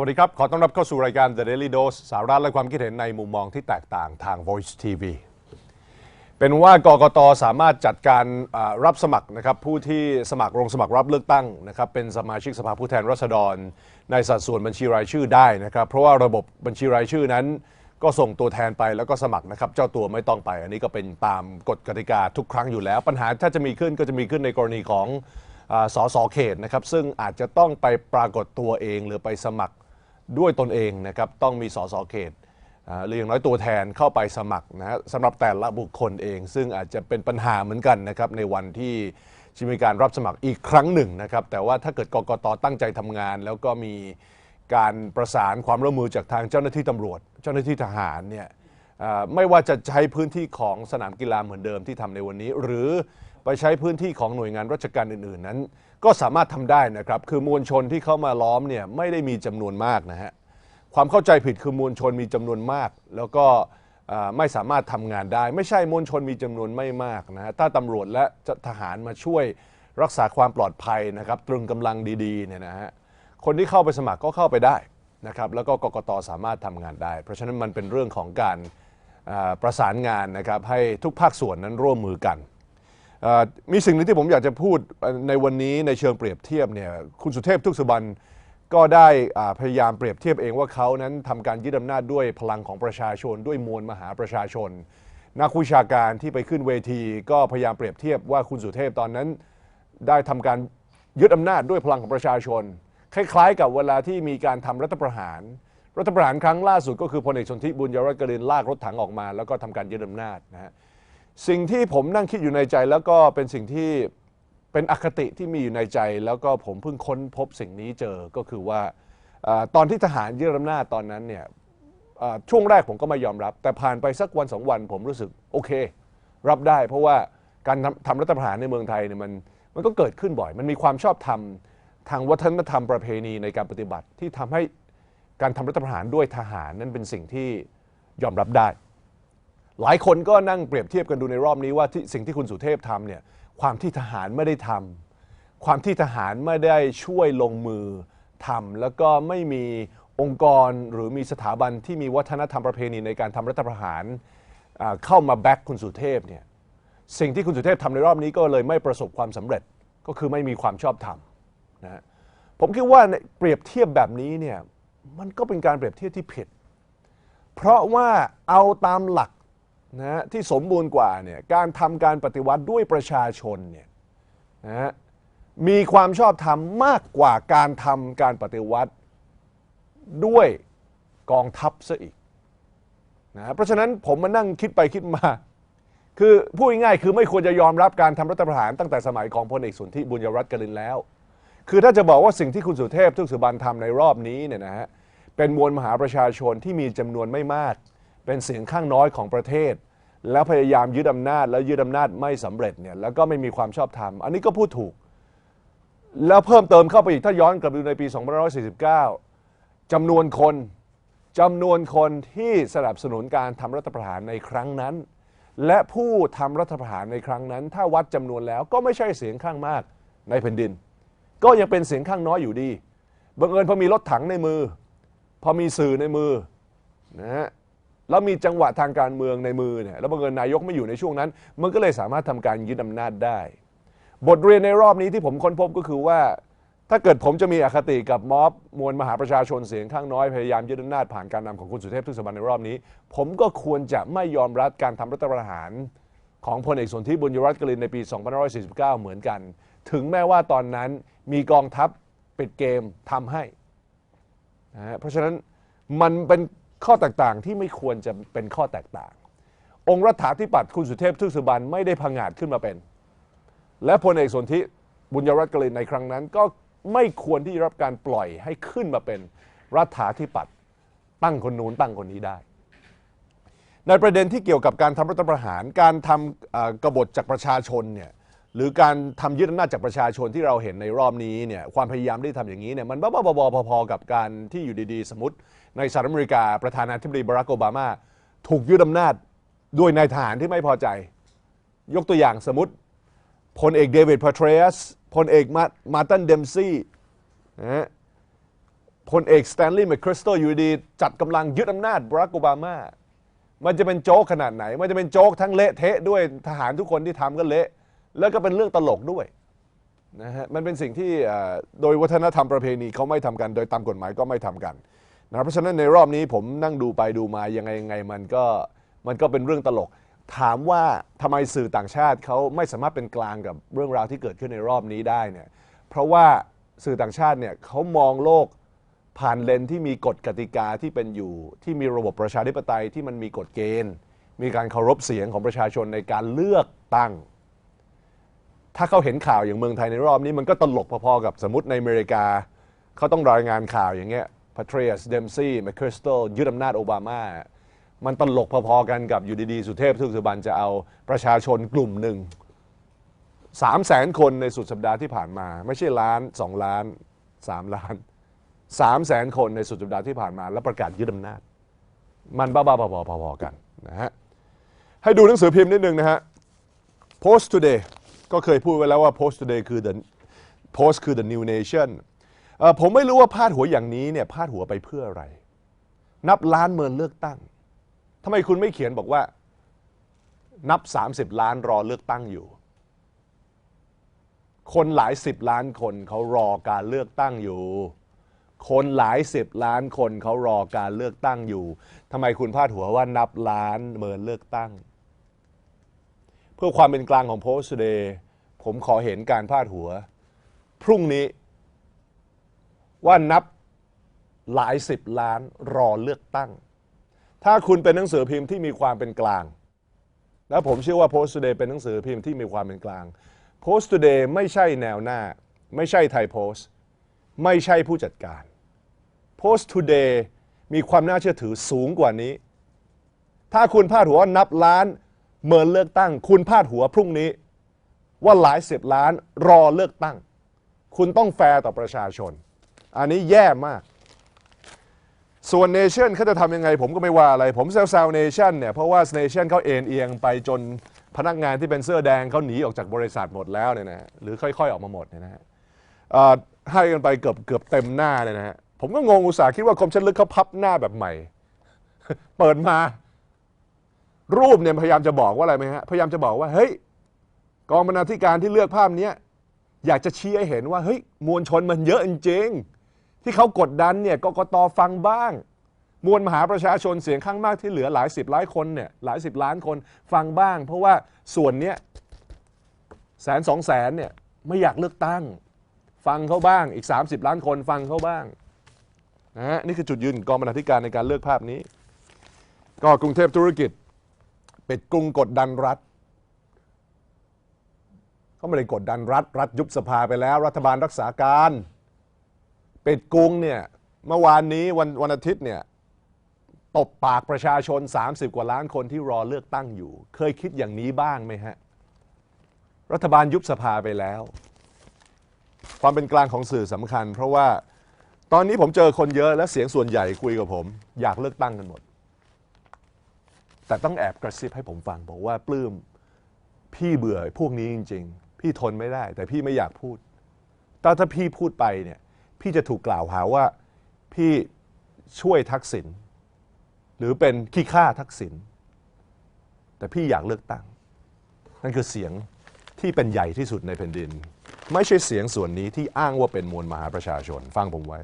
วัสดีครับ ขอต้อนรับเข้าสู่รายการ The Daily Dose สาระและความคิดเห็นในมุมมองที่แตกต่างทาง Voice TV เป็นว่ากกตสามารถจัดการรับสมัครนะครับผู้ที่สมัครลงสมัครรับเลือกตั้งนะครับเป็นสมาชิกสภาผู้แทนราษฎร ในสัดส่วนบัญชีรายชื่อได้นะครับ เพราะว่าระบบบัญชีรายชื่อนั้น ก็ส่งตัวแทนไปแล้วก็สมัครนะครับ เจ้าตัวไม่ต้องไป อันนี้ก็เป็นตามกฎกติกาทุกครั้งอยู่แล้ว ปัญหาถ้าจะมีขึ้นก็จะมีขึ้นในกรณีของอาสสเขตนะครับซึ่งอาจจะต้องไปปรากฏตัวเองหรือไปสมัคร ด้วยตนเองนะครับต้องมีสสเขตหรืออย่างน้อยตัวแทนเข้าไปสมัครนะฮะสำหรับแต่ละบุคคลเอง ซึ่งอาจจะเป็นปัญหาเหมือนกันนะครับในวันที่จะมีการรับสมัครอีกครั้งหนึ่งนะครับแต่ว่าถ้าเกิดกกตตั้งใจทำงาน แล้วก็มีการประสานความร่วมมือจากทางเจ้าหน้าที่ตำรวจ เจ้าหน้าที่ทหารเนี่ยไม่ว่าจะใช้พื้นที่ของสนามกีฬาเหมือนเดิมที่ทำในวันนี้ หรือ ไปใช้พื้นที่ของหน่วยงานราชการอื่น ๆ นั้น ก็สามารถทำได้นะครับ คือมวลชนที่เข้ามาล้อมเนี่ยไม่ได้มีจำนวนมากนะฮะความเข้าใจผิดคือมวลชนมีจำนวนมาก แล้วก็ไม่สามารถทำงานได้ ไม่ใช่มวลชนมีจำนวนไม่มากนะฮะถ้าตำรวจและทหารมาช่วยรักษาความปลอดภัยนะครับตรึงกำลังดีๆเนี่ยนะฮะคนที่เข้าไปสมัครก็เข้าไปได้นะครับแล้วก็กกตสามารถทำงานได้ เพราะฉะนั้นมันเป็นเรื่องของการประสานงานนะครับให้ทุกภาคส่วนนั้นร่วมมือกัน มีสิ่งหนึงที่ผมอยากจะพูดในวันนี้ในเชิงเปรียบเทียบเนี่ยคุณสุเทพทุกสุบรรณก็ได้พยายามเปรียบเทียบเองว่าเขานั้นทำการยึดอำนาจด้วยพลังของประชาชน ด้วยมวลมหาประชาชน นักวิชาการที่ไปขึ้นเวที ก็พยายามเปรียบเทียบว่าคุณสุเทพตอนนั้น ได้ทำการยึดอำนาจด้วยพลังของประชาชน คล้ายๆ กับเวลาที่มีการทำรัฐประหาร รัฐประหารครั้งล่าสุดก็คือพลเอกชนทิบุญยรัตน์กลินลากรถถังออกมา แล้วก็ทำการยึดอำนาจนะฮะ สิ่งที่ผมนั่งคิดอยู่ในใจแล้วก็เป็นสิ่งที่เป็นอคติที่มีอยู่ในใจ แล้วก็ผมเพิ่งค้นพบสิ่งนี้เจอก็คือว่าอตอนที่ทหารยึดอำนาจตอนนั้นเนี่ยช่วงแรกผมก็ไม่ยอมรับ แต่ผ่านไปสักวันสองวันผมรู้สึกโอเค รับได้ เพราะว่าการทำรัฐประหารในเมืองไทยเนี่ยมันมันก็เกิดขึ้นบ่อย มันมีความชอบธรรมทางวัฒนธรรมประเพณีในการปฏิบัติที่ทำให้การทำรัฐประหารด้วยทหารนั้นเป็นสิ่งที่ยอมรับได้ หลายคนก็นั่งเปรียบเทียบกันดูในรอบนี้ว่าที่สิ่งที่คุณสุเทพทำเนี่ยความที่ทหารไม่ได้ทำความที่ทหารไม่ได้ช่วยลงมือทำแล้วก็ไม่มีองค์กรหรือมีสถาบันที่มีวัฒนธรรมประเพณีในการทำรัฐประหารอ่าเข้ามาแบ็กคุณสุเทพเนี่ยสิ่งที่คุณสุเทพทำในรอบนี้ก็เลยไม่ประสบความสำเร็จก็คือไม่มีความชอบธรรมนะฮะผมคิดว่าในเปรียบเทียบแบบนี้เนี่ยมันก็เป็นการเปรียบเทียบที่ผิด เพราะว่าเอาตามหลัก นะที่สมบูรณ์กว่าเนี่ยการทำการปฏิวัติด้วยประชาชนเนี่ยนะมีความชอบธรรมมากกว่าการทำการปฏิวัติด้วยกองทัพซะอีกนะฮะเพราะฉะนั้นผมมานั่งคิดไปคิดมา คือพูดง่ายๆคือไม่ควรจะยอมรับการทำรัฐประหารตั้งแต่สมัยของพลเอกสุนทรบุญยรัตน์กลินแล้ว คือถ้าจะบอกว่าสิ่งที่คุณสุเทพทุกสุบันทำในรอบนี้เนี่ยนะฮะเป็นมวลมหาประชาชนที่มีจำนวนไม่มาก เป็นเสียงข้างน้อยของประเทศ แล้วพยายามยึดอำนาจ แล้วยึดอำนาจไม่สำเร็จเนี่ยแล้วก็ไม่มีความชอบธรรม อันนี้ก็พูดถูก แล้วเพิ่มเติมเข้าไปอีกถ้าย้อนกลับดูในปี 2549จำนวนคนจำนวนคนที่สนับสนุนการทำรัฐประหารในครั้งนั้น และผู้ทำรัฐประหารในครั้งนั้น ถ้าวัดจำนวนแล้วก็ไม่ใช่เสียงข้างมากในแผ่นดิน ก็ยังเป็นเสียงข้างน้อยอยู่ดีบังเอิญพอมีรถถังในมือ พอมีสื่อในมือนะฮะ แล้วมีจังหวะทางการเมืองในมือเนี่ยแล้วบังเอิญนายกไม่อยู่ในช่วงนั้น มันก็เลยสามารถทำการยึดอำนาจได้ บทเรียนในรอบนี้ที่ผมค้นพบก็คือว่า ถ้าเกิดผมจะมีอคติกับม็อบมวลมหาประชาชนเสียงข้างน้อยพยายามยึดอำนาจผ่านการนำของคุณสุเทพทุกสมบันในรอบนี้ ผมก็ควรจะไม่ยอมรับการทำรัฐประหาร ของพลเอกสนธิบุญยรัตน์กลินในปี 2549 เหมือนกัน ถึงแม้ว่าตอนนั้นมีกองทัพปิดเกมทำให้นะเพราะฉะนั้นมันเป็น ข้อแตกต่างที่ไม่ควรจะเป็นข้อแตกต่าง องค์รัฐาธิปัตย์คุณสุเทพทึกสุบรรณไม่ได้พังอาจขึ้นมาเป็น และพลเอกสนธิบุญยรัตน์กลินในครั้งนั้น ก็ไม่ควรที่จะรับการปล่อยให้ขึ้นมาเป็นรัฐาธิปัตย์ตั้งคนนู้นตั้งคนนี้ได้ ในประเด็นที่เกี่ยวกับการทำรัฐประหารการทำเอ่อกบฏจากประชาชนเนี่ย หรือการทำยึดอำนาจจากประชาชนที่เราเห็นในรอบนี้เนี่ยความพยายามที่ทำอย่างนี้เนี่ยมันบ้าบอพอๆกับการที่อยู่ดีๆ สมมติในสหรัฐอเมริกาประธานาธิบดีบารักโอบามา ถูกยึดอำนาจด้วยนายทหารที่ไม่พอใจ ยกตัวอย่างสมมติพลเอกเดวิดพาเทรสพลเอกมาร์ตันเดมซี่นะพลเอกสแตนลีย์แมคคริสตัลอยู่ดี จัดกำลังยึดอำนาจบรักโอบามา มันจะเป็นโจ๊กขนาดไหน มันจะเป็นโจ๊กทั้งเละเทะด้วยทหารทุกคนที่ทำก็เละ แล้วก็เป็นเรื่องตลกด้วยนะฮะมันเป็นสิ่งที่โดยวัฒนธรรมประเพณีเขาไม่ทำกัน โดยตามกฎหมายก็ไม่ทำกันนะเพราะฉะนั้นในรอบนี้ผมนั่งดูไปดูมายังไงยังไงมันก็มันก็เป็นเรื่องตลก ถามว่าทำไมสื่อต่างชาติเขาไม่สามารถเป็นกลางกับเรื่องราวที่เกิดขึ้นในรอบนี้ได้เนี่ยเพราะว่าสื่อต่างชาติเนี่ยเขามองโลกผ่านเลนที่มีกฎกติกาที่เป็นอยู่ ที่มีระบบประชาธิปไตยที่มันมีกฎเกณฑ์ มีการเคารพเสียงของประชาชนในการเลือกตั้ง ถ้าเขาเห็นข่าวอย่างเมืองไทยในรอบนี้ มันก็ตลกพอๆกับสมมติในอเมริกา เขาต้องรายงานข่าวอย่างเงี้ยพาทรีสเดมซี่แมคคริสตัลยึดอำนาจโอบามา มันตลกพอๆกันกับอยู่ดีๆ สุเทพทุกสุบันจะเอาประชาชนกลุ่มหนึ่งสามแสนคนในสุดสัปดาห์ที่ผ่านมา ไม่ใช่ล้านสองล้านสามล้านสามแสนคนในสุดสัปดาห์ที่ผ่านมา แล้วประกาศยึดอำนาจ มันบ้าๆบอๆพอๆกันนะฮะให้ดูหนังสือพิมพ์นิดนึงนะฮะ Post Today ก็เคยพูดไว้แล้วว่า Post Today คือ the Post คือ the new nation อผมไม่รู้ว่าพาดหัวอย่างนี้เนี่ยพาดหัวไปเพื่ออะไร นับล้านเมินเลือกตั้งทำไมคุณไม่เขียนบอกว่า นับ 30 ล้านรอเลือกตั้งอยู่ คนหลายสิบล้านคนเขารอการเลือกตั้งอยู่ คนหลายสิบล้านคนเขารอการเลือกตั้งอยู่ทำไมคุณพาดหัวว่านับล้านเมินเลือกตั้ง เพื่อความเป็นกลางของ Post Today ผมขอเห็นการพาดหัว พรุ่งนี้ ว่านับหลายสิบล้านรอเลือกตั้ง ถ้าคุณเป็นหนังสือพิมพ์ที่มีความเป็นกลาง แล้วผมเชื่อว่า Post Today เป็นหนังสือพิมพ์ที่มีความเป็นกลาง Post Today ไม่ใช่แนวหน้า ไม่ใช่ไทยโพสต์ไม่ใช่ผู้จัดการ Post Today มีความน่าเชื่อถือสูงกว่านี้ ถ้าคุณพาดหัวนับล้าน เมินเลือกตั้ง คุณพาดหัวพรุ่งนี้ ว่าหลายสิบล้านรอเลือกตั้ง คุณต้องแฟร์ต่อประชาชน อันนี้แย่มาก ส่วนเนชั่นเขาจะทำยังไง ผมก็ไม่ว่าอะไร ผมแซวๆเนชั่นเนี่ยเพราะว่าเนชั่นเขาเอ็นเอียงไปจนพนักงานที่เป็นเสื้อแดงเขาหนีออกจากบริษัทหมดแล้วเนี่ยนะหรือค่อยๆออกมาหมดเนี่ยนะฮะให้กันไปเกือบเกือบเต็มหน้าเลยนะฮะผมก็งงอุตส่าห์คิดว่าคมชันลึกเขาพับหน้าแบบใหม่ เปิดมา รูปเนี่ยพยายามจะบอกว่าอะไรไหมฮะพยายามจะบอกว่าเฮ้ยกองบรรณาธิการที่เลือกภาพเนี้ยอยากจะชี้ให้เห็นว่าเฮ้ยมวลชนมันเยอะจริงๆที่เขากดดันเนี่ยกกตฟังบ้าง มวลมหาประชาชนเสียงข้างมากที่เหลือหลายสิบล้านคนเนี่ยหลายสิบล้านคนฟังบ้าง เพราะว่าส่วนเนี้ยแสนสองแสนเนี่ยไม่อยากเลือกตั้ง ฟังเขาบ้างอีก 30 ล้านคนฟังเขาบ้างนะฮะนี่คือจุดยืนกองบรรณาธิการในการเลือกภาพนี้ ก็กรุงเทพธุรกิจ ปิดกรุงกดดันรัฐเขาไม่ได้กดดันรัฐ รัฐยุบสภาไปแล้ว รัฐบาลรักษาการปิดกรุงเนี่ยเมื่อวานนี้วันวันอาทิตย์เนี่ยตบปากประชาชน 30 กว่าล้านคนที่รอเลือกตั้งอยู่ เคยคิดอย่างนี้บ้างไหมฮะ รัฐบาลยุบสภาไปแล้ว ความเป็นกลางของสื่อสำคัญ เพราะว่าตอนนี้ผมเจอคนเยอะและเสียงส่วนใหญ่คุยกับผม อยากเลือกตั้งกันหมด แต่ต้องแอบกระซิบให้ผมฟังบอกว่าปลื้มพี่เบื่อพวกนี้จริง ๆ พี่ทนไม่ได้ แต่พี่ไม่อยากพูดแต่ถ้าพี่พูดไปเนี่ยพี่จะถูกกล่าวหาว่าพี่ช่วยทักษิณหรือเป็นขี้ข้าทักษิณแต่พี่อยากเลือกตั้ง นั่นคือเสียงที่เป็นใหญ่ที่สุดในแผ่นดิน ไม่ใช่เสียงส่วนนี้ที่อ้างว่าเป็นมวลมหาประชาชน ฟังผมไว้